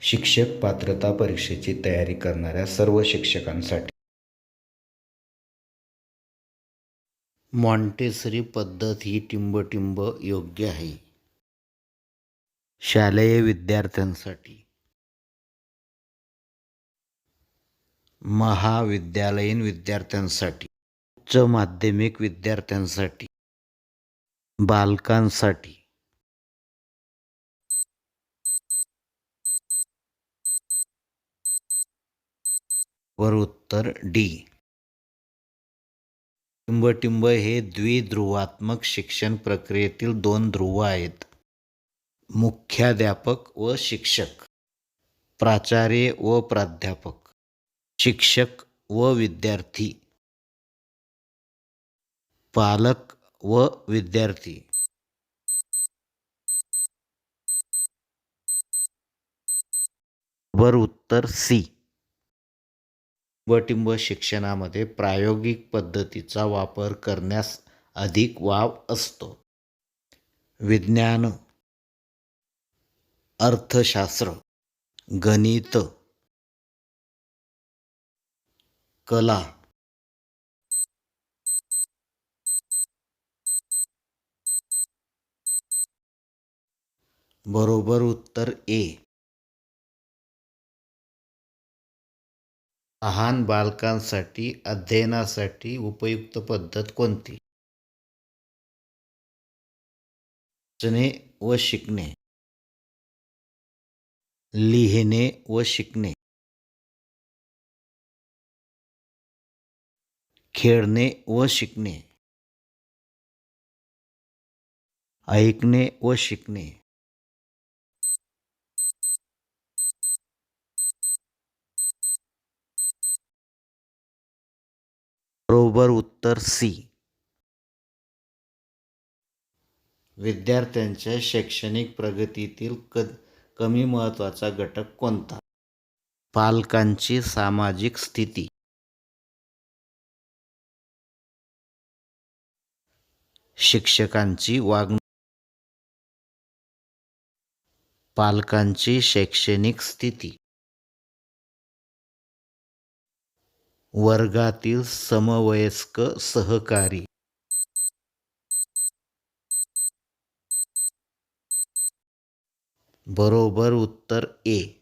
शिक्षक पात्रता परीक्षेची तयारी करणाऱ्या सर्व शिक्षकांसाठी. मॉन्टेसरी पद्धत ही टिंबटिंब योग्य आहे. शालेय विद्यार्थ्यांसाठी. महाविद्यालयीन विद्यार्थ्यांसाठी. उच्च माध्यमिक विद्यार्थ्यांसाठी. बालकांसाठी. वर उत्तर डी. टिंबटिंब हे द्विध्रुवात्मक शिक्षण प्रक्रियेतील दोन ध्रुव आहेत. मुख्याध्यापक व शिक्षक. प्राचार्य व प्राध्यापक. शिक्षक व विद्यार्थी. पालक व विद्यार्थी. वर उत्तर सी. टिंबटिंब शिक्षणामध्ये प्रायोगिक पद्धतीचा वापर करण्यास अधिक वाव असतो. विज्ञान अर्थशास्त्र गणित कला बरोबर उत्तर ए. लहान बालकांसाठी, अध्ययनासाठी उपयुक्त पद्धत कोणती? वाचणे व शिकणे. लिहिणे व शिकणे. खेळणे व शिकणे. ऐकणे व शिकणे. बरोबर उत्तर सी. विद्यार्थ्यांच्या शैक्षणिक प्रगतीतील क कमी महत्त्वाचा घटक कोणता? पालकांची सामाजिक स्थिती. शिक्षकांची वागणूक. पालकांची शैक्षणिक स्थिती. वर्गातील समवयस्क सहकारी. बरोबर उत्तर ए.